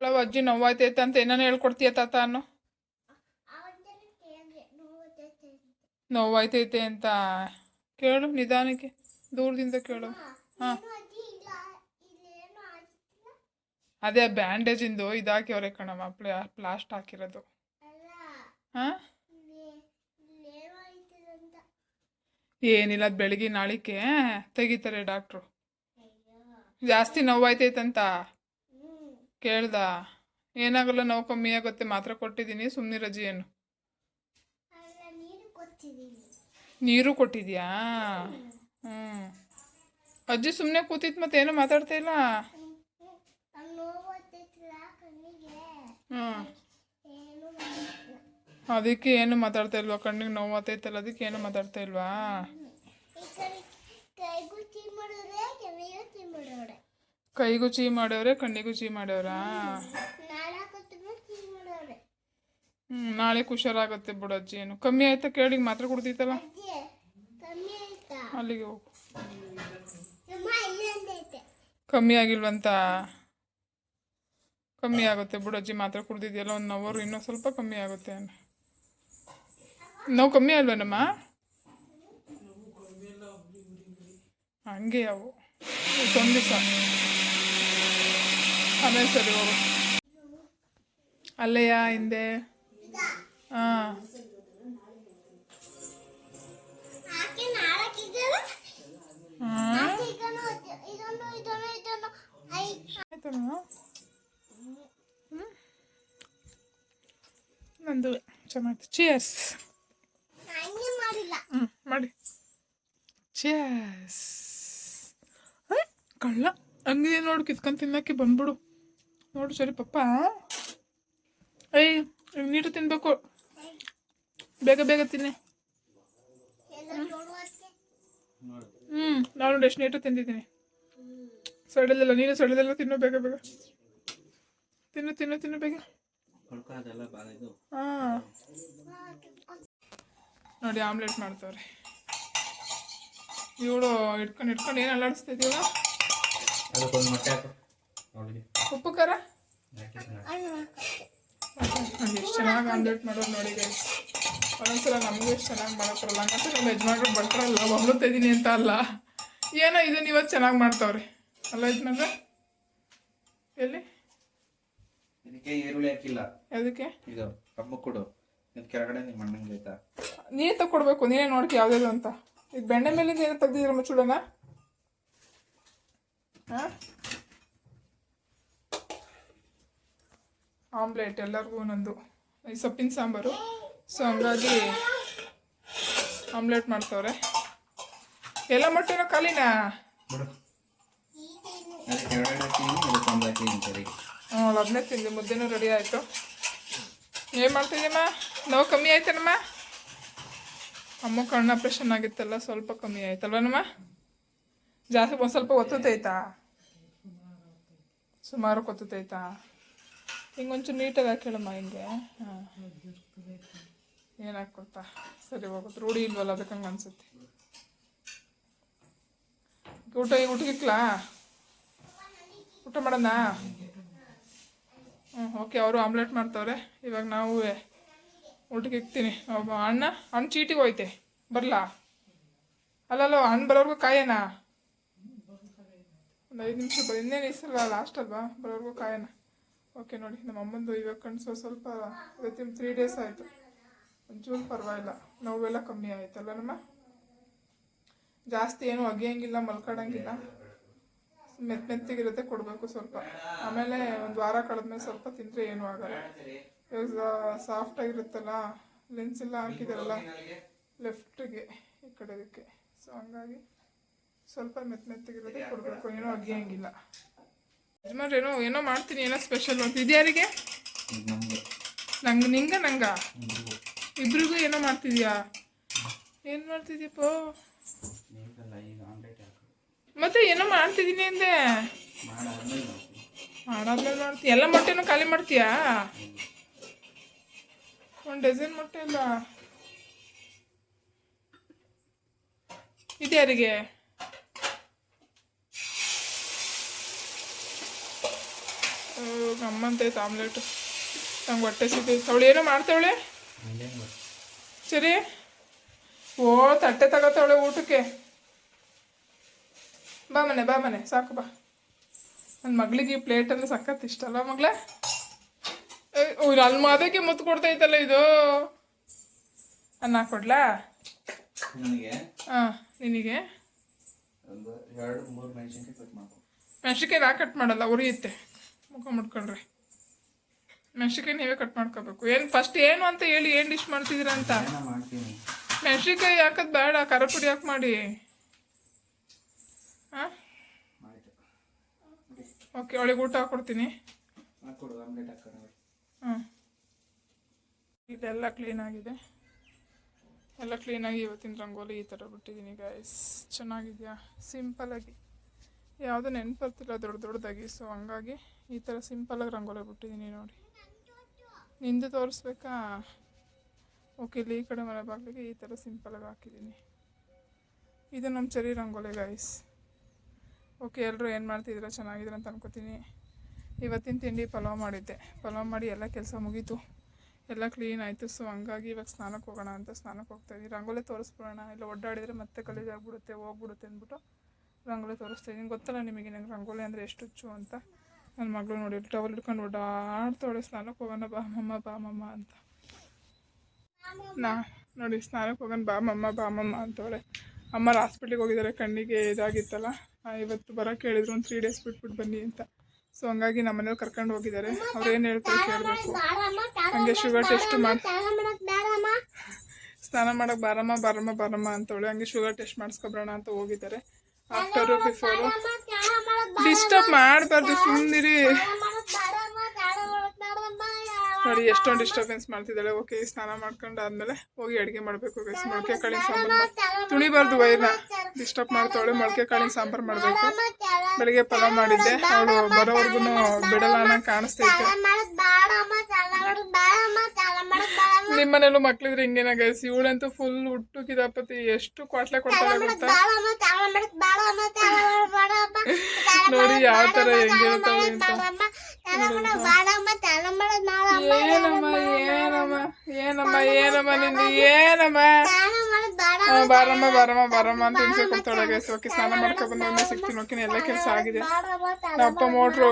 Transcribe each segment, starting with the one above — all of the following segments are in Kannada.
ಅಜ್ಜಿ ನೋವಾಯ್ತೈತೆ ಅಂತ ಏನಾನ ಹೇಳ್ಕೊಡ್ತೀಯ ತಾತ ಅನ್ನು. ನೋವಾಯ್ತೈತೆ ಅಂತ. ಕೇಳು ನಿಧಾನಕ್ಕೆ, ದೂರದಿಂದ ಕೇಳು. ಹಾಂ. ಅದೇ ಬ್ಯಾಂಡೇಜಿಂದು ಇದಾಕಿವ್ರೆ ಕಣಮ್ಮ ಪ್ಲಾ ಪ್ಲಾಸ್ಟ್ ಹಾಕಿರೋದು. ಹಾಂ? ಏನಿಲ್ಲ, ಅದು ಬೆಳಗ್ಗೆ ನಾಳಿಕೆ ತೆಗಿತಾರೆ ಡಾಕ್ಟ್ರು. ಜಾಸ್ತಿ ನೋವಾಯ್ತೈತಂತ. ಕೇಳ್ದ. ಏನಾಗಲ್ಲ ನೋವು ಕಮ್ಮಿ ಆಗುತ್ತೆ ಮಾತ್ರ ಕೊಟ್ಟಿದ್ದೀನಿ ಸುಮ್ಮನೆ ಏನು? ಅಲ್ಲ ನೀರು ಕೊಟ್ಟಿದ್ಯಾ? ಹ್ಞೂ ಅಜ್ಜಿ ಸುಮ್ಮನೆ ಕೂತಿತ್ತು ಮತ್ತೆ ಏನು ಮಾತಾಡ್ತಾ ಇಲ್ಲ? ಏನು ಅದಕ್ಕೆ ಏನು ಮಾತಾಡ್ತಾ ಇಲ್ವಾ? ಕಣ್ಣಿಗೆ ನೋವು ಆತೈತಲ್ಲ ಅದಕ್ಕೆ ಏನು ಮಾತಾಡ್ತಾ ಇಲ್ವಾ ಈ ಕಡೆ ಕೈಗೂ ಚೀ ಮಾಡಿದ್ರೆ ಕೆನೆಗೂ ಚೀ ಮಾಡೋರೆ ಕೈಗೂ ಚೀ ಮಾಡೋರೆ, ಕಣ್ಣಿಗೂ ಚೀ ಮಾಡೋರ? ಹ್ಞೂ ನಾಳೆ ಹುಷಾರಾಗತ್ತೆ ಬಿಡು ಅಜ್ಜಿ ಏನು. ಕಮ್ಮಿ ಆಯ್ತಾ ಕೇಳಿ ಮಾತ್ರ ಕುಡ್ದಿತ್ತಲ್ಲ ಅಲ್ಲಿಗೆ ಹೋಗು. ಕಮ್ಮಿ ಆಗಿಲ್ವಂತ? ಕಮ್ಮಿ ಆಗುತ್ತೆ ಬಿಡು ಅಜ್ಜಿ, ಮಾತ್ರ ಕುಡ್ದಿದ್ಯಲ್ಲ, ಒಂದು ಅವರು ಇನ್ನೂ ಸ್ವಲ್ಪ ಕಮ್ಮಿ ಆಗುತ್ತೆ ನೋವು ಕಮ್ಮಿ ಅಲ್ವೇನಮ್ಮ ಹಂಗೆ ಅವು. ಒಂದು ಆಮೇಲೆ ಸರಿ ಹೋಗು ಅಲ್ಲಯ್ಯ ಹಿಂದೆ ಹಾಂ ನಂದು ಚೆನ್ನಾಯ್ತು ಚಿಯರ್ಸ್ ಹ್ಞೂ ಮಾಡಿ ಚಿಯರ್ಸ್ ಕಳ್ಳ ಹಂಗೆ ನೋಡು, ಕಿತ್ಕೊಂಡು ತಿನ್ನಕ್ಕೆ ಬಂದ್ಬಿಡು. ನೋಡು ಸರಿ, ಪಪ್ಪ. ಏಯ್ ನೀರು ತಿನ್ಬೇಕು. ಬೇಗ ಬೇಗ ತಿನ್ನಿ. ಹ್ಞೂ ನಾನು ಎಷ್ಟು ನೀಟು ತಿಂದಿದ್ದೀನಿ. ಸಡಲೆಲ್ಲ ನೀನು ಸಡಲೆಲ್ಲ, ತಿನ್ನು ಬೇಗ ಬೇಗ. ತಿನ್ನು ತಿನ್ನು ತಿನ್ನು ಬೇಗ. ಹಾಂ. ನೋಡಿ, ಆಮ್ಲೆಟ್ ಮಾಡ್ತಾವ್ರಿ. ಇವಳು ಇಟ್ಕೊಂಡು ಇಟ್ಕೊಂಡು ಏನು ಅಲ್ಲಾಡಿಸ್ತಿದ್ದೀವ ಅದಕ್ಕೊಂದು ಮೊಟ್ಟೆ ಹಾಕು. ಅವಳಿಗೆ ಉಪ್ಪು ಖಾರ ಎಷ್ಟು ಚೆನ್ನಾಗಿ ಆಮ್ಲೆಟ್ ಮಾಡೋದು ನೋಡಿ ಗೈಸ್ ಒಂದೊಂದ್ಸಲ ನಮಗೆ ಎಷ್ಟು ಚೆನ್ನಾಗಿ ಮಾಡೋಕ್ರಲ್ಲ ಹಂಗಂತ ನಮ್ಮ ಯಜಮಾನ್ರು ಬಟ್ರಲ್ಲ ಹೊಗಳುತ್ತಾ ಇದ್ದೀನಿ ಅಂತ ಅಲ್ಲ. ಏನೋ ಇದನ್ನ ಇವತ್ತು ಚೆನ್ನಾಗಿ ಮಾಡ್ತಾವ್ರಿ. ಅಲ್ಲ ಯಜಮಾನ್ರ? ಎಲ್ಲಿ? ಇದಕ್ಕೆ ಈರುಳ್ಳಿ ಹಾಕಿಲ್ಲ. ಅದಕ್ಕೆ ಇದು ಅಮ್ಮ ಕೊಡು. ನಿನ್ನ ಕೆಳಗಡೆ ನಿಮ್ಮ ಅಣ್ಣಂಗೆ ಆಯ್ತಾ? ನೀನೇ ತಗೊಡ್ಬೇಕು ನೀನೇ ನೋಡ್ಕೊ ಯಾವ್ದು ಅಂತ. ಇದು ಬೆಣ್ಣೆ ಮೇಲಿಂದ ಏನೋ ತೆಗ್ದಿದ್ರಮ್ಮ ಹಾಂ ಆಮ್ಲೆಟ್ ಎಲ್ಲರಿಗೂ ಒಂದೊಂದು ಈ ಸೊಪ್ಪಿನ ಸಾಂಬಾರು. ಸೊ ಹಂಗಾಗಿ ಆಮ್ಲೆಟ್ ಮಾಡ್ತವ್ರೆ. ಎಲ್ಲ ಮೊಟ್ಟೆನೋ ಖಾಲಿನಾ? ಹ್ಞೂ ತಿಂದು ಮುದ್ದೆನೂ ರೆಡಿ ಆಯಿತು. ಏನು ಮಾಡ್ತಿದ್ದೀಮ್ಮ ನೋವು ಕಮ್ಮಿ ಆಯ್ತೇನಮ್ಮ? ಅಮ್ಮ ಕಣ್ಣು ಆಪ್ರೇಷನ್ ಆಗಿತ್ತಲ್ಲ ಸ್ವಲ್ಪ ಕಮ್ಮಿ ಆಯ್ತಲ್ವನಮ್ಮ? ಜಾಸ್ತಿ ಒಂದು ಸ್ವಲ್ಪ ಒತ್ತೈತಾ ಸುಮಾರು ಕೊತ್ತೈತಾ ಹಿಂಗೆ ಒಂಚೂರು ನೀಟಾಗಿ ಹಾಕೇಳಮ್ಮ ಹಿಂಗೆ. ಹಾಂ. ಏನು ಸರಿ ಹೋಗುತ್ತೆ ರೂಢಿ ಇಲ್ವಲ್ಲ ಅದಕ್ಕೆ ಹಂಗೆ ಅನ್ಸುತ್ತೆ. ಊಟ ಈಗ ಊಟಕ್ಕಿಕ್ಲಾ? ಊಟ ಮಾಡೋಣ? ಹ್ಞೂ ಓಕೆ, ಅವರು ಆಮ್ಲೆಟ್ ಮಾಡ್ತವ್ರೆ. ಇವಾಗ ನಾವು ಊಟಕ್ಕೆ ಇಕ್ತೀನಿ. ಅಣ್ಣ ಹಣ್ಣು ಚೀಟಿಗೆ ಹೋಯ್ತೆ. ಬರಲಾ? ಅಲ್ಲಲ್ಲೋ ಹಣ್ಣು ಬರೋರ್ಗು ಕಾಯೋಣ ಒಂದು ಐದು ನಿಮಿಷ ಬ, ಇನ್ನೇನು ಇಸಲ್ಲ ಲಾಸ್ಟ್ ಅಲ್ವಾ? ಬರೋರ್ಗು ಕಾಯೋಣ ಓಕೆ ನೋಡಿ, ನಮ್ಮ ಅಮ್ಮಂದು ಇವಾಗ ಕಣ್ಸೋ ಸ್ವಲ್ಪ ಇವತ್ತಿನ ತ್ರೀ ಡೇಸ್ ಆಯಿತು. ಒಂಚೂರು ಪರವಾಗಿಲ್ಲ. ನೋವೆಲ್ಲ ಕಮ್ಮಿ ಆಯಿತಲ್ಲ ನಮ್ಮ? ಜಾಸ್ತಿ ಏನು ಒಗೆಯಂಗಿಲ್ಲ ಮಲ್ಕಡಂಗಿಲ್ಲ. ಮೆತ್ತ ಮೆತ್ತಗಿರುತ್ತೆ, ಕೊಡಬೇಕು ಸ್ವಲ್ಪ. ಆಮೇಲೆ ಒಂದು ವಾರ ಕಳೆದ್ಮೇಲೆ ಸ್ವಲ್ಪ ತಿಂದರೆ ಏನೂ ಆಗಲ್ಲ. ಇವಾಗ ಸಾಫ್ಟಾಗಿರುತ್ತಲ್ಲ ಲೆನ್ಸ್ ಎಲ್ಲ ಹಾಕಿದಾರಲ್ಲ ಲೆಫ್ಟಿಗೆ ಈ ಕಡೆದಕ್ಕೆ ಸೊ ಹಂಗಾಗಿ ಸ್ವಲ್ಪ ಮೆತ್ತ ಮೆತ್ತಗಿರೋದೇ ಕೊಡಬೇಕು ಏನೋ ಅಗಿಯಂಗಿಲ್ಲ ಯಜಮಾನ್ರು ಏನೋ ಏನೋ ಮಾಡ್ತೀನಿ ಏನೋ ಸ್ಪೆಷಲ್ ಅಂತ. ಇದ್ಯಾರಿಗೆ? ನಂಗ ನಂಗೆ ನಿಂಗ? ಇಬ್ರಿಗೂ ಏನೋ ಮಾಡ್ತಿದ್ಯಾ? ಏನು ಮಾಡ್ತಿದ್ಯಪ್ಪ? ಮತ್ತೆ ಏನೋ ಮಾಡ್ತಿದ್ದೀನಿ ಅಂದೆ. ಮಾಡಾದ್ಮೇಲೆ ಮಾಡ್ತೀನಿ ಮಾಡ್ತೀಯ ಎಲ್ಲ ಮೊಟ್ಟೆನೂ ಖಾಲಿ ಮಾಡ್ತೀಯಾ? ಒಂದು ಡಜನ್ ಮೊಟ್ಟೆ ಇಲ್ಲ ಇದ್ಯಾರಿಗೆ? ಅಮ್ಮಂತೈತೆ ಆಮ್ಲೆಟು ನಂಗೆ ಹೊಟ್ಟೆ ಸಿಗ್ತೈತೆ ಅವಳು ಏನೋ ಮಾಡ್ತಾವಳೆ? ಸರಿ. ಓ ತಟ್ಟೆ ತಗೋತಾವಳೆ ಊಟಕ್ಕೆ. ಬಾ ಮನೆ ಬಾ ಮನೆ. ಸಾಕು ಬಾ. ನನ್ನ ಮಗಳಿಗೆ ಈ ಅಂದ್ರೆ ಸಖತ್ ಇಷ್ಟ ಅಲ್ಲ ಮಗಳೇ? ಅಲ್ಲಿ ಮಾದಕ್ಕೆ ಮುತ್ತು ಕೊಡ್ತೈತಲ್ಲ ಇದು. ಅನ್ನ ಕೊಡ್ಲಾ? ನನಗೆ? ಹಾಂ ಮೆಣಸಿನ್ಕಾಯಿ ನಾ ಕಟ್ ಮಾಡಲ್ಲ ಉರಿಯುತ್ತೆ. ಮುಖ ಮುಟ್ಕೊಂಡ್ರೆ ಮೆಣಸಿನ್ಕಾಯಿ ನೀವೇ ಕಟ್ ಮಾಡ್ಕೋಬೇಕು. ಏನು ಫಸ್ಟ್ ಏನು ಅಂತ ಹೇಳಿ ಏನು ಡಿಶ್ ಮಾಡ್ತಿದ್ದೀರಾ ಅಂತ? ಮೆಣಸಿನ್ಕಾಯಿ ಹಾಕೋದು ಬೇಡ ಖಾರ ಪುಡಿ ಹಾಕಿ ಮಾಡಿ. ಹಾಂ ಓಕೆ ಅವಳಿಗೆ ಊಟ ಹಾಕ್ಕೊಡ್ತೀನಿ ಹಾಂ ಇದೆಲ್ಲ ಕ್ಲೀನಾಗಿದೆ ಎಲ್ಲ ಕ್ಲೀನಾಗಿ ಇವತ್ತಿನ ರಂಗೋಲಿ ಈ ಥರ ಬಿಟ್ಟಿದ್ದೀನಿ ಗೈಸ್ ಚೆನ್ನಾಗಿದೆಯಾ? ಸಿಂಪಲಾಗಿ ಯಾವುದು ನೆನ್ಪು ದೊಡ್ಡ ದೊಡ್ಡದಾಗಿ ಸೊ ಹಂಗಾಗಿ ಈ ಥರ ಸಿಂಪಲಾಗಿ ರಂಗೋಲಿ ಬಿಟ್ಟಿದ್ದೀನಿ ನೋಡಿ. ನಿಂದು ತೋರಿಸ್ಬೇಕಾ? ಓಕೆ ಇಲ್ಲಿ ಈ ಕಡೆ ಮನೆ ಬಾಗಿಲಿಗೆ ಈ ಥರ ಸಿಂಪಲಾಗಿ ಹಾಕಿದ್ದೀನಿ ಇದು ನಮ್ಮ ಚರಿ ರಂಗೋಲಿ ಗೈಸ್ ಓಕೆ ಎಲ್ಲರೂ ಏನು ಮಾಡ್ತಿದ್ದೀರ ಚೆನ್ನಾಗಿದ್ದೀರ ಅಂತ ಅನ್ಕೋತೀನಿ. ಇವತ್ತಿನ ತಿಂಡಿ ಪಲಾವ್ ಮಾಡಿದ್ದೆ. ಪಲಾವ್ ಮಾಡಿ ಎಲ್ಲ ಕೆಲಸ ಮುಗೀತು. ಎಲ್ಲ ಕ್ಲೀನ್ ಆಯಿತು. ಸೊ ಹಂಗಾಗಿ ಇವಾಗ ಸ್ನಾನಕ್ಕೆ ಹೋಗೋಣ ಅಂತ ಸ್ನಾನಕ್ಕೆ ಹೋಗ್ತಾಯಿದ್ದೀನಿ ರಂಗೋಲಿ ತೋರಿಸ್ಬಿಡೋಣ. ಇಲ್ಲ, ಒಡ್ಡಾಡಿದರೆ ಮತ್ತೆ ಕಲೀಜಾಗ್ಬಿಡುತ್ತೆ ಹೋಗ್ಬಿಡುತ್ತೆ ಅಂದ್ಬಿಟ್ಟು ರಂಗೋಲಿ ತೋರಿಸ್ತಾ ಇದ್ದೀನಿ ಗೊತ್ತಲ್ಲ ನಿಮಗೆ ನಂಗೆ ರಂಗೋಲಿ ಅಂದರೆ ಎಷ್ಟು ಹುಚ್ಚು ಅಂತ. ನನ್ನ ಮಗಳು ನೋಡಿ ಟವಲ್ ಹಿಡ್ಕೊಂಡು ಓಡಾಡ್ತಾವಳೆ ಸ್ನಾನಕ್ಕೆ ಹೋಗೋಣ ಬಾ ಮಮ್ಮ ಬಾ ಮಮ್ಮ ಅಂತ. ನಾ ನೋಡಿ, ಸ್ನಾನಕ್ಕೆ ಹೋಗೋಣ ಬಾ ಮಮ್ಮ ಬಾ ಮಮ್ಮ ಅಂತವಳೆ. ಅಮ್ಮರು ಹಾಸ್ಪಿಟ್ಲಿಗೆ ಹೋಗಿದ್ದಾರೆ, ಕಣ್ಣಿಗೆ ಇದಾಗಿತ್ತಲ್ಲ. ಇವತ್ತು ಬರೋಕ್ಕೆ ಹೇಳಿದ್ರು, ಒಂದು ತ್ರೀ ಡೇಸ್ ಬಿಟ್ಬಿಟ್ಟು ಬನ್ನಿ ಅಂತ. ಸೊ ಹಂಗಾಗಿ ನಮ್ಮ ಮನೇಲಿ ಕರ್ಕೊಂಡು ಹೋಗಿದ್ದಾರೆ. ಅವ್ರು ಹೇಳ್ತಾರೆ ಕೇಳಬೇಕು. ಹಂಗೆ ಶುಗರ್ ಟೆಸ್ಟ್ ಮಾಡಿ ಸ್ನಾನ ಮಾಡಕ್ಕೆ ಬಾರಮ್ಮ ಬಾರಮ್ಮ ಬಾರಮ್ಮ ಅಂತವಳೆ. ಹಂಗೆ ಶುಗರ್ ಟೆಸ್ಟ್ ಮಾಡಿಸ್ಕೊಬರೋಣ ಅಂತ ಹೋಗಿದ್ದಾರೆ. ಆಫ್ಟರು ಬಿಫೋರು ಡಿಸ್ಟರ್ಬ್ ಮಾಡಬಾರ್ದು ಸುಮ್ಮನಿರಿ ನೋಡಿ ಎಷ್ಟೊಂದು ಡಿಸ್ಟರ್ಬೆನ್ಸ್ ಮಾಡ್ತಿದ್ದಾಳೆ. ಓಕೆ ಸ್ನಾನ ಮಾಡ್ಕೊಂಡು ಆದ್ಮೇಲೆ ಹೋಗಿ ಅಡುಗೆ ಮಾಡಬೇಕು. ಗೈಸ್ ಮೊಳಕೆ ಕಾಳಿನ ಸಾಂಬಾರು ತುಳಿಬಾರ್ದು ವೈರ್ನ. ಡಿಸ್ಟರ್ಬ್ ಮಾಡ್ತಾವಳೆ ಮೊಳಕೆ ಕಾಳಿನ ಸಾಂಬಾರು ಮಾಡಬೇಕು. ಬೆಳಿಗ್ಗೆ ಪಲಾವ್ ಮಾಡಿದ್ದೆ. ಅವಳು ಬರೋವರೆಗೂ ಬಿಡಲ್ಲ ಅನ್ನೋ ಕಾಣಿಸ್ತೈತೆ. ನಿಮ್ಮ ಮನೇಲೂ ಮಕ್ಳಿದ್ರೆ ಹಿಂಗೇನ ಗೈಸ್ ಇವಳಂತೂ ಫುಲ್ ಹುಟ್ಟು ಕಿದಾಪತಿ ಎಷ್ಟು ಕ್ವಾಟ್ಲೆ ಕೊಡ್ತಾಳೆ ಗೊತ್ತಾ? ನೋಡಿ ಯಾವ ತರ ಹೆಂಗೆ ಹೇಳ್ತಾಳೆ ಅಂತ. ಏನಮ್ಮ ಏನಮ್ಮ ಏನಮ್ಮ ಏನಮ್ಮ ನಿಂದು? ಏನಮ್ಮ? ಬಾರಮ್ಮ ಬಾರಮ್ಮ ಬಾರಮ್ಮ ಅಂತ ಹಿಂಸೆ ಕೊಡ್ತಾಳೆ ಗೈಸ್ ಓಕೆ ಸ್ನಾನ ಮಾಡ್ಕೊಂಡು ಬಂದ ಸಿಗ್ತೀನಿ. ಓಕೆ ಎಲ್ಲ ಕೆಲಸ ಆಗಿದೆ. ನಮ್ಮಪ್ಪ ಮೋಟ್ರು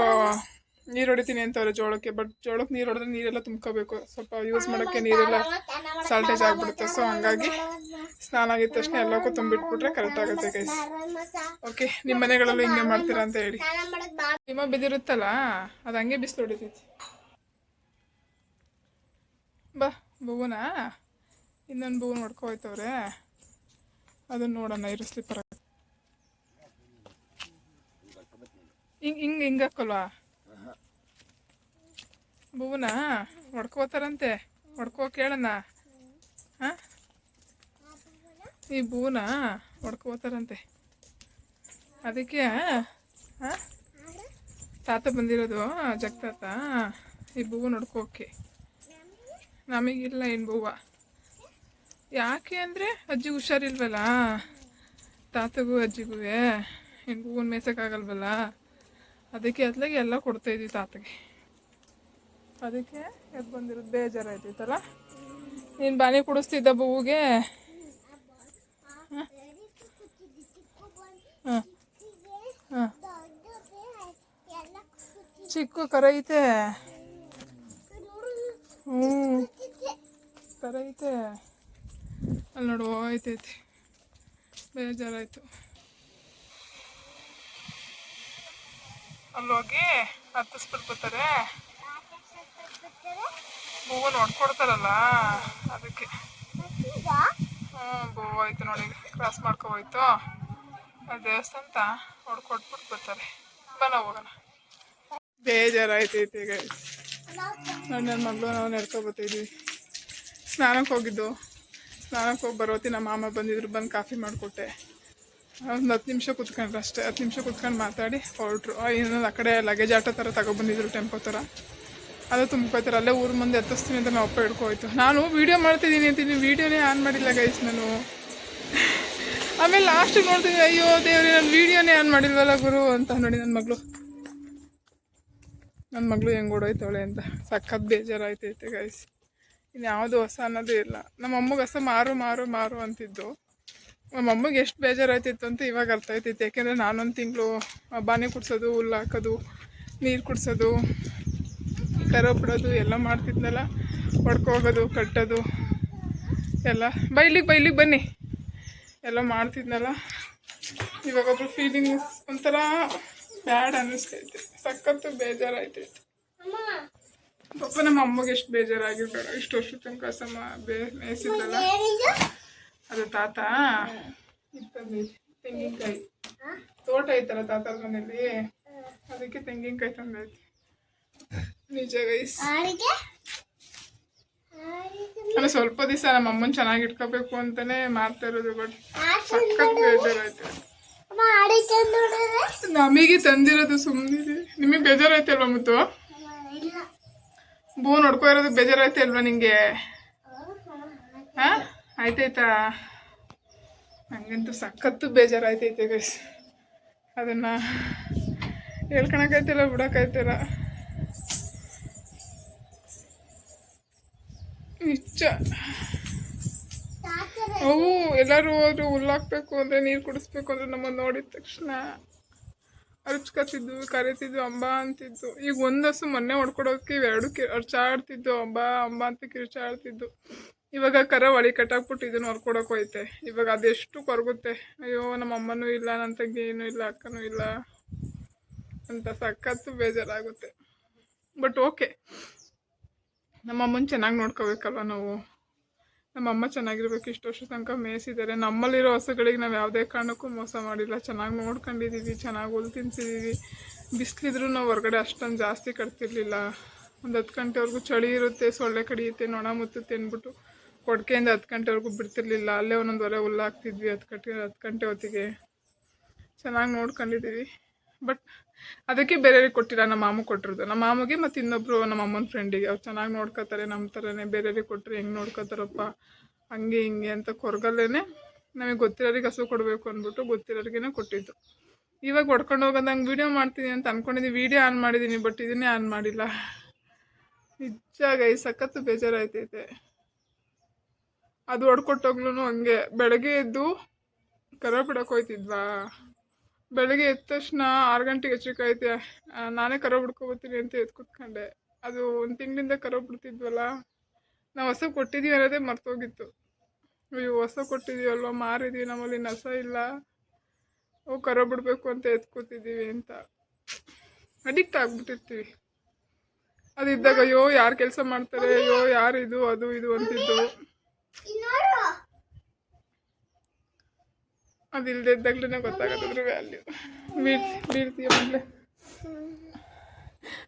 ನೀರು ಹೊಡಿತೀನಿ ಅಂತವ್ರೆ ಜೋಳಕ್ಕೆ ಬಟ್ ಜೋಳಕ್ಕೆ ನೀರು ಹೊಡೆದ್ರೆ ನೀರೆಲ್ಲ ತುಂಬ್ಕೋಬೇಕು. ಸ್ವಲ್ಪ ಯೂಸ್ ಮಾಡೋಕ್ಕೆ ನೀರೆಲ್ಲ ಸಾಲ್ಟೇಜ್ ಆಗಿಬಿಡುತ್ತೆ. ಸೊ ಹಂಗಾಗಿ ಸ್ನಾನ ಆಗಿದ ತಕ್ಷಣ ಎಲ್ಲಕ್ಕೂ ತುಂಬಿಟ್ಬಿಟ್ರೆ ಕರೆಕ್ಟ್ ಆಗುತ್ತೆ ಗೈಸ್ ಓಕೆ ನಿಮ್ಮ ಮನೆಗಳಲ್ಲೂ ಹಿಂಗೆ ಮಾಡ್ತೀರಾ ಅಂತ ಹೇಳಿ. ಹಿಮ ಬಿದ್ದಿರುತ್ತಲ್ಲ ಅದು ಹಂಗೆ ಬಿಸಿಲು ಹೊಡಿತೈತಿ. ಬಾ ಬೂನ ಇನ್ನೊಂದು ಬೂನ್ ನೋಡ್ಕೊ ಹೋಯ್ತವ್ರೆ. ಅದನ್ನ ನೋಡೋಣ ಇರು ಸ್ಲಿಪ್ಪರ್ ಹಿಂಗೆ ಹಿಂಗೆ ಹಿಂಗೆ ಹಾಕಲ್ವಾ? ಬೂವನ ಹೊಡ್ಕೋತಾರಂತೆ. ಹೊಡ್ಕೋ ಕೇಳೋಣ ಹಾಂ? ಈ ಬೂವನ ಹೊಡ್ಕೋತಾರಂತೆ. ಅದಕ್ಕೆ, ಹಾಂ? ತಾತ ಬಂದಿರೋದು ಜಗತಾತ ಈ ಬೂವು ನೋಡ್ಕೋಕೆ ನಮಗಿಲ್ಲ ಏನು ಬೂವ ಯಾಕೆ ಅಂದರೆ ಅಜ್ಜಿಗೆ ಹುಷಾರಿಲ್ವಲ್ಲ? ತಾತಗೂ ಅಜ್ಜಿಗೂ ಏನು ಬೂವನ್ ಮೇಯ್ಸೋಕ್ಕಾಗಲ್ವಲ್ಲ? ಅದಕ್ಕೆ ಅದ್ಲಾಗೆ ಎಲ್ಲ ಕೊಡ್ತಾಯಿದ್ವಿ ತಾತಗೆ. ಅದಕ್ಕೆ ಎದ್ದು ಬಂದಿರೋದು ಬೇಜಾರಾಯ್ತಿತ್ತಲ್ಲ ನೀನು ಬಾನಿ ಕುಡಿಸ್ತಿದ್ದ ಬೂವಿಗೆ? ಹಾಂ? ಹಾಂ. ಚಿಕ್ಕ ಕರೈತೆ ಹ್ಞೂ ಕರೈತೆ ಅಲ್ಲಿ ನೋಡು ಹೋಯ್ತೈತಿ ಬೇಜಾರಾಯ್ತು. ಅಲ್ಲೋಗಿ ಹತ್ತಿಸ್ಬಿಟ್ಟು ಬರ್ತಾರೆ ಹೂವು ನೋಡ್ಕೊಡ್ತಾರಲ್ಲ ಅದಕ್ಕೆ. ಹ್ಞೂ ಆಯ್ತು ನೋಡಿ ಕ್ರಾಸ್ ಮಾಡ್ಕೊ ಹೋಯ್ತು. ಆ ದೇವಸ್ಥಾನ ಹೊಡ್ಕೊಟ್ಬಿಟ್ಟು ಬರ್ತಾರೆ. ಬನ ಹೋಗೋಣ. ಬೇಜಾರಾಯ್ತೈತಿ ಈಗ ನನ್ನ ಮಗಳು ನಾವು ನಡ್ಕೊಬತ್ತಿದ್ವಿ ಸ್ನಾನಕ್ಕೆ ಹೋಗಿದ್ದು. ಸ್ನಾನಕ್ಕೆ ಹೋಗಿ ಬರೋತಿ ನಮ್ಮ ಮಾಮ ಬಂದಿದ್ರು ಬಂದು ಕಾಫಿ ಮಾಡಿಕೊಟ್ಟೆ. ಒಂದು ಹತ್ತು ನಿಮಿಷ ಕುತ್ಕೊಂಡ್ರು ಅಷ್ಟೇ. ಹತ್ತು ನಿಮಿಷ ಕುತ್ಕೊಂಡು ಮಾತಾಡಿ ಹೊರಟ್ರು. ಇನ್ನೊಂದು ಆ ಕಡೆ ಲಗೇಜ್ ಆಟೋ ಥರ ತಗೊಬಂದಿದ್ರು ಟೆಂಪೋ ಥರ ಅದು ತುಂಬ್ಕೋತಾರೆ ಅಲ್ಲೇ ಊರ ಮುಂದೆ ಎತ್ತಿಸ್ತೀನಿ ಅಂತ ನಾವು ಅಪ್ಪ ಹಿಡ್ಕೋಯ್ತು ನಾನು ವೀಡಿಯೋ ಮಾಡ್ತಿದ್ದೀನಿ ಅಂತೀನಿ. ವೀಡಿಯೋನೇ ಆನ್ ಮಾಡಿಲ್ಲ ಗೈಸ್ ನಾನು. ಆಮೇಲೆ ಲಾಸ್ಟಿಗೆ ನೋಡ್ತೀನಿ ಅಯ್ಯೋ ದೇವ್ರಿ, ನಾನು ವೀಡಿಯೋನೇ ಆನ್ ಮಾಡಿಲ್ವಲ್ಲ ಗುರು ಅಂತ ನೋಡಿ ನನ್ನ ಮಗಳು. ನನ್ನ ಮಗಳು ಹೆಂಗೆ ಓಡೋಯ್ತವಳೆ ಅಂತ. ಸಖತ್ ಬೇಜಾರಾಯ್ತೈತೆ ಗೈಸ್ ಇನ್ನು ಯಾವುದು ಹೊಸ ಅನ್ನೋದು ಇಲ್ಲ. ನಮ್ಮ ಅಮ್ಮಗೆ ಹೊಸ ಮಾರು ಮಾರು ಮಾರು ಅಂತಿದ್ದು. ನಮ್ಮ ಅಮ್ಮಗೆ ಎಷ್ಟು ಬೇಜಾರಾಯ್ತಿತ್ತು ಅಂತ ಇವಾಗ ಅರ್ಥ ಆಯ್ತೈತೆ. ಯಾಕೆಂದರೆ ನಾನೊಂದು ತಿಂಗಳು ಬಾನೆ ಕುಡ್ಸೋದು, ಹುಲ್ಲು ಹಾಕೋದು, ನೀರು ಕುಡ್ಸೋದು ಕರ ಬಿಡೋದು ಎಲ್ಲ ಮಾಡ್ತಿದ್ನಲ್ಲ? ಹೊಡ್ಕೋಗೋದು ಕಟ್ಟೋದು ಎಲ್ಲ. ಬೈಲಿಗೆ ಬೈಲಿಗೆ ಬನ್ನಿ. ಎಲ್ಲ ಮಾಡ್ತಿದ್ನಲ್ಲ? ಇವಾಗ ಒಬ್ಬರು ಫೀಲಿಂಗ್ಸ್ ಒಂಥರ ಬ್ಯಾಡ್ ಅನ್ನಿಸ್ತೈತೆ. ಸಖತ್ತು ಬೇಜಾರಾಯ್ತೈತೆ. ಪಾಪ ನಮ್ಮ ಅಮ್ಮಗೆ ಎಷ್ಟು ಬೇಜಾರಾಗಿರ್ಬೇಡ. ಇಷ್ಟು ವರ್ಷ ತನಕ ಸಮ ಬೇ ಮೇಯಿಸಿದ್ದಲ್ಲ ಅದು ತಾತ? ತೆಂಗಿನಕಾಯಿ. ತೋಟ ಐತಲ್ಲ ತಾತನ ಮನೇಲಿ ಅದಕ್ಕೆ ತೆಂಗಿನಕಾಯಿ ತಂದೈತಿ. ನಿಜ ಗೈಸ್ ಅಲ್ಲ ಸ್ವಲ್ಪ ದಿವಸ ನಮ್ಮ ಅಮ್ಮನ ಚೆನ್ನಾಗಿ ಇಟ್ಕೋಬೇಕು ಅಂತಾನೆ ಮಾಡ್ತಾ ಇರೋದು ಬಟ್ ಬೇಜಾರಾಯ್ತು. ನಮಗೆ ತಂದಿರೋದು ಸುಮ್ಮನೆ ನಿಮಗೆ ಬೇಜಾರಾಯ್ತಲ್ವಾ ಮುತ್ತು? ಅಮ್ಮ ಇಲ್ಲ. ಬೂ ನೋಡ್ಕೋ ಇರೋದು ಬೇಜಾರಾಯ್ತು ಅಲ್ವಾ ನಿಂಗೆ? ಹಾ? ಆಯ್ತಾಯ್ತಾ? ನಂಗಂತೂ ಸಖತ್ತು ಬೇಜಾರಾಯ್ತೈತೆ ಗೈಸ್ ಅದನ್ನ ಹೇಳ್ಕೊಳಕೈತಿಲ್ಲ ಬಿಡೋಕ್ಕಾಯ್ತಿಲ್ಲ. ನಿಜ ಅವು ಎಲ್ಲರೂ ಹೋದ್ರು ಹುಲ್ಲಾಕ್ಬೇಕು ಅಂದರೆ ನೀರು ಕುಡಿಸ್ಬೇಕು ಅಂದ್ರೆ ನಮ್ಮನ್ನು ನೋಡಿದ ತಕ್ಷಣ. ಅರ್ಚ್ಕೊತಿದ್ವು ಕರಿತಿದ್ವು ಅಂಬ ಅಂತಿದ್ದು. ಈಗ ಒಂದು ಹಸು ಮೊನ್ನೆ ಹೊಡ್ಕೊಡೋಕೆ ಇವೆರಡು ಕಿ ಅರ್ಚಾಡ್ತಿದ್ದು ಅಂಬ ಅಂಬ ಅಂತ ಕಿರ್ಚಾಡ್ತಿದ್ದು. ಇವಾಗ ಕರ ಒಳಿ ಕಟ್ಟಾಕ್ಬಿಟ್ಟು ಇದನ್ನ ಹೊರ್ಕೊಡೋಕೆ ಹೋಯ್ತೆ. ಇವಾಗ ಅದೆಷ್ಟು ಕೊರಗುತ್ತೆ. ಅಯ್ಯೋ ನಮ್ಮ ಅಮ್ಮನೂ ಇಲ್ಲ ನನ್ನ ತಂಗಿ ಏನೂ ಇಲ್ಲ ಅಕ್ಕನೂ ಇಲ್ಲ. ಅಂತ ಸಖತ್ತು ಬೇಜಾರಾಗುತ್ತೆ. ಬಟ್ ಓಕೆ ನಮ್ಮ ಅಮ್ಮನ ಚೆನ್ನಾಗಿ ನೋಡ್ಕೋಬೇಕಲ್ವ ನಾವು? ನಮ್ಮ ಅಮ್ಮ ಚೆನ್ನಾಗಿರ್ಬೇಕು, ಇಷ್ಟು ವರ್ಷ ತನಕ ಮೇಯಿಸಿದ್ದಾರೆ. ನಮ್ಮಲ್ಲಿರೋ ಹಸುಗಳಿಗೆ ನಾವು ಯಾವುದೇ ಕಾರಣಕ್ಕೂ ಮೋಸ ಮಾಡಿಲ್ಲ. ಚೆನ್ನಾಗಿ ನೋಡ್ಕೊಂಡಿದ್ದೀವಿ ಚೆನ್ನಾಗಿ ಹುಲ್ ತಿನ್ಸಿದ್ದೀವಿ ಬಿಸಿಲಿದ್ರು ನಾವು ಹೊರಗಡೆ ಅಷ್ಟೊಂದು ಜಾಸ್ತಿ ಕಟ್ತಿರ್ಲಿಲ್ಲ. ಒಂದು ಹತ್ತು ಗಂಟೆವರೆಗೂ ಚಳಿ ಇರುತ್ತೆ, ಸೊಳ್ಳೆ ಕಡಿಯುತ್ತೆ, ನೊಣ ಮುತ್ತುತ್ತೆ ಅಂದ್ಬಿಟ್ಟು ಕೊಡ್ಕೆಯಿಂದ ಹತ್ತು ಗಂಟೆವರೆಗೂ ಬಿಡ್ತಿರ್ಲಿಲ್ಲ. ಅಲ್ಲೇ ಒಂದೊಂದು ಒಲೆ ಹುಲ್ಲು ಹಾಕ್ತಿದ್ವಿ, ಹತ್ತು ಗಂಟೆ ಹತ್ತು ಗಂಟೆ ಹೊತ್ತಿಗೆ. ಚೆನ್ನಾಗಿ ನೋಡ್ಕೊಂಡಿದ್ದೀವಿ ಬಟ್ ಅದಕ್ಕೆ ಬೇರೆಯವ್ರಿಗೆ ಕೊಟ್ಟಿಲ್ಲ ನಮ್ಮ ಮಾಮು ಕೊಟ್ಟಿರೋದು. ನಮ್ಮ ಮಾಮಗೆ ಮತ್ತು ಇನ್ನೊಬ್ರು ನಮ್ಮ ಅಮ್ಮನ ಫ್ರೆಂಡಿಗೆ ಅವ್ರು ಚೆನ್ನಾಗಿ ನೋಡ್ಕೋತಾರೆ ನಮ್ಮ ಥರನೇ ಬೇರೆಯವ್ರಿಗೆ ಕೊಟ್ಟರೆ ಹೆಂಗೆ ನೋಡ್ಕೋತಾರಪ್ಪ? ಹಂಗೆ ಹಿಂಗೆ ಅಂತ ಕೊರಗಲ್ಲೇ ನಮಗೆ ಗೊತ್ತಿರೋರಿಗೆ ಹಸು ಕೊಡಬೇಕು ಅಂದ್ಬಿಟ್ಟು ಗೊತ್ತಿರೋರಿಗೇನೆ ಕೊಟ್ಟಿದ್ದು. ಇವಾಗ ಹೊಡ್ಕೊಂಡು ಹೋಗೋದು ಹಂಗೆ ವೀಡಿಯೋ ಮಾಡ್ತೀನಿ ಅಂತ ಅಂದ್ಕೊಂಡಿದ್ದೀನಿ ವೀಡಿಯೋ ಆನ್ ಮಾಡಿದ್ದೀನಿ ಬಟ್ ಇದನ್ನೇ ಆನ್ ಮಾಡಿಲ್ಲ. ನಿಜ ಸಖತ್ತು ಬೇಜಾರಾಯ್ತೈತೆ. ಅದು ಹೊಡ್ಕೊಟ್ಟೋಗ್ಲೂ ಹಂಗೆ. ಬೆಳಗ್ಗೆ ಎದ್ದು ಕರ ಬಿಡೋಕೆ ಹೋಯ್ತಿದ್ವಾ? ಬೆಳಗ್ಗೆ ಎದ್ದ ತಕ್ಷಣ ಆರು ಗಂಟೆಗೆ ಹೆಚ್ಚಿಕೈತೆ ನಾನೇ ಕರ ಬಿಡ್ಕೊಬತ್ತೀನಿ ಅಂತ ಎದ್ದು ಕೂತ್ಕೊಂಡೆ. ಅದು ಒಂದು ತಿಂಗಳಿಂದ ಕರ ಬಿಡ್ತಿದ್ವಲ್ಲ ನಾವು ಹೊಸ ಕೊಟ್ಟಿದ್ದೀವಿ ಅನ್ನೋದೇ ಮರ್ತೋಗಿತ್ತು. ಅಯ್ಯೋ, ಹೊಸ ಕೊಟ್ಟಿದ್ದೀವಲ್ವ ಮಾರಿದ್ವಿ, ನಮ್ಮಲ್ಲಿ ನಸ ಇಲ್ಲ. ಓ, ಕರ ಬಿಡಬೇಕು ಅಂತ ಎತ್ಕೋತಿದ್ದೀವಿ ಕೂತಿದ್ದೀವಿ ಅಂತ. ಅಡಿಕ್ಟ್ ಆಗ್ಬಿಟ್ಟಿರ್ತೀವಿ. ಅದಿದ್ದಾಗ, ಅಯ್ಯೋ, ಯಾರು ಕೆಲಸ ಮಾಡ್ತಾರೆ, ಅಯ್ಯೋ, ಯಾರು ಇದು, ಅದು ಇದು ಅಂತಿದ್ದು. ಅದಿಲ್ಲದೆ ಇದ್ದಾಗ್ಲೇ ಗೊತ್ತಾಗತ್ತದ್ರ ವ್ಯಾಲ್ಯೂ ಬೀಳ್ತಿ ಬೀಳ್ತೀಯ ಮೊದಲೇ.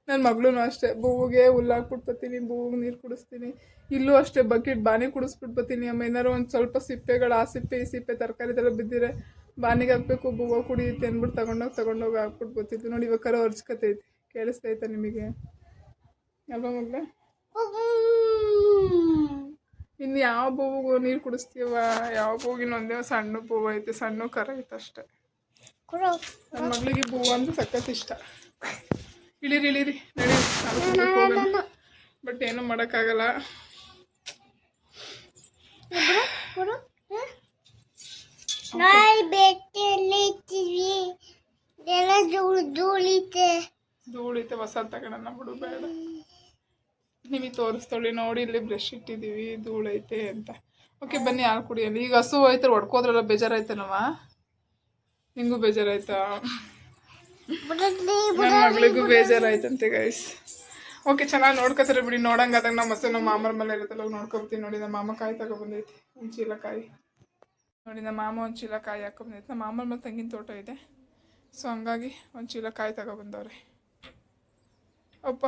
ನನ್ನ ಮಗಳೂ ಅಷ್ಟೇ. ಬೂವಿಗೆ ಹುಲ್ಲು ಹಾಕ್ಬಿಟ್ಟು ಬರ್ತೀನಿ ಬೂವಿಗೆ ನೀರು ಕುಡಿಸ್ತೀನಿ. ಇಲ್ಲೂ ಅಷ್ಟೇ, ಬಕೆಟ್ ಬಾನಿ ಕುಡಿಸ್ಬಿಟ್ಟು ಬರ್ತೀನಿ ಅಮ್ಮ, ಏನಾರು ಒಂದು ಸ್ವಲ್ಪ ಸಿಪ್ಪೆಗಳು, ಆ ಸಿಪ್ಪೆ, ಈ ಸಿಪ್ಪೆ ತರಕಾರಿ ಥರ ಬಿದ್ದಿರೆ ಬಾನಿಗೆ ಹಾಕ್ಬೇಕು, ಬೂವ ಕುಡಿಯುತ್ತೆ ಅಂದ್ಬಿಟ್ಟು ತಗೊಂಡೋಗಿ ತಗೊಂಡೋಗಿ ಹಾಕ್ಬಿಟ್ಟು ಬರ್ತಿತ್ತು ನೋಡಿ, ಇವಾಗ ಕರ ಹೊರ್ಚ್ಕತೈತಿ ಕೇಳಿಸ್ತೈತೆ ನಿಮಗೆ? ಅಲ್ವಾ ಮಗಳೇ? ಇನ್ನು ಯಾವ ಬೂವಿಗೂ ನೀರು ಕುಡಿಸ್ತೀವ ಯಾವ ಬೂವಿನ ಒಂದೇ ಸಣ್ಣ ಬೂವು ಐತೆ ಸಣ್ಣ ಕರ ಐತೆ ಅಷ್ಟೇ. ನನ್ನ ಮಗಳಿಗೆ ಬೂವು ಅಂದ್ರೆ ಸಖತ್ ಇಷ್ಟ. ಇಳಿರಿ ಇಳಿರಿ ನಡಿ. ಬಟ್ ಏನು ಮಾಡೋಕ್ಕಾಗಲ್ಲ. ಧೂಳಿತೆ ಹೊಸ ತಗೋಣ ಬಿಡು ಬೇಡ. ನಿಮಗೆ ತೋರಿಸ್ತಾಳೆ, ನೋಡಿ ಇಲ್ಲಿ ಬ್ರಷ್ ಇಟ್ಟಿದ್ದೀವಿ ಧೂಳೈತೆ ಅಂತ. ಓಕೆ ಬನ್ನಿ ಹಾಲು ಕುಡಿಯಲ್ಲಿ ಈಗ ಹಸು ಐತೆ ಹೊಡ್ಕೋದ್ರಲ್ಲ ಬೇಜಾರಾಯ್ತೇನವ ನಿಂಗೂ ಬೇಜಾರಾಯ್ತಾ? ನನ್ನ ಮಗಳಿಗೂ ಬೇಜಾರಾಯ್ತಂತೆ ಗೈಸ್ ಓಕೆ ಚೆನ್ನಾಗಿ ನೋಡ್ಕೋತಾರೆ ಬಿಡಿ. ನೋಡಂಗಾದಾಗ ನಮ್ಮ ಹಸು ನಮ್ಮ ಮಾಮರ ಮೇಲೆ ಇರುತ್ತಲ್ಲ ನೋಡ್ಕೊಬಿಡ್ತೀನಿ ನೋಡಿ ನಮ್ಮ ಮಾಮ ಕಾಯಿ ತಗೊಬಂದೈತಿ, ಒಂದು ಚೀಲ ಕಾಯಿ. ನೋಡಿ ನಮ್ಮ ಮಾಮ ಒಂದು ಚೀಲ ಕಾಯಿ ಹಾಕೊಬಂದೈತಿ. ನಮ್ಮ ಮಾಮರ ಮೇಲೆ ತೆಂಗಿನ ತೋಟ ಇದೆ. ಸೊ ಹಂಗಾಗಿ ಒಂದು ಚೀಲ ಕಾಯಿ ತಗೊಬಂದವ್ರೆ. ಅಪ್ಪ.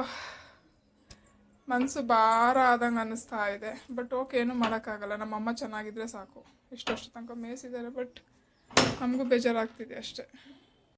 ಮನಸ್ಸು ಭಾರ ಆದಂಗೆ ಅನ್ನಿಸ್ತಾ ಇದೆ. ಬಟ್ ಓಕೆ ಏನೂ ಮಾಡೋಕ್ಕಾಗಲ್ಲ. ನಮ್ಮ ಅಮ್ಮ ಚೆನ್ನಾಗಿದ್ರೆ ಸಾಕು. ಇಷ್ಟು ವರ್ಷ ತನಕ ಮೇಯಿಸಿದ್ದಾರೆ ಬಟ್ ನಮಗೂ ಬೇಜಾರಾಗ್ತಿದೆ ಅಷ್ಟೇ.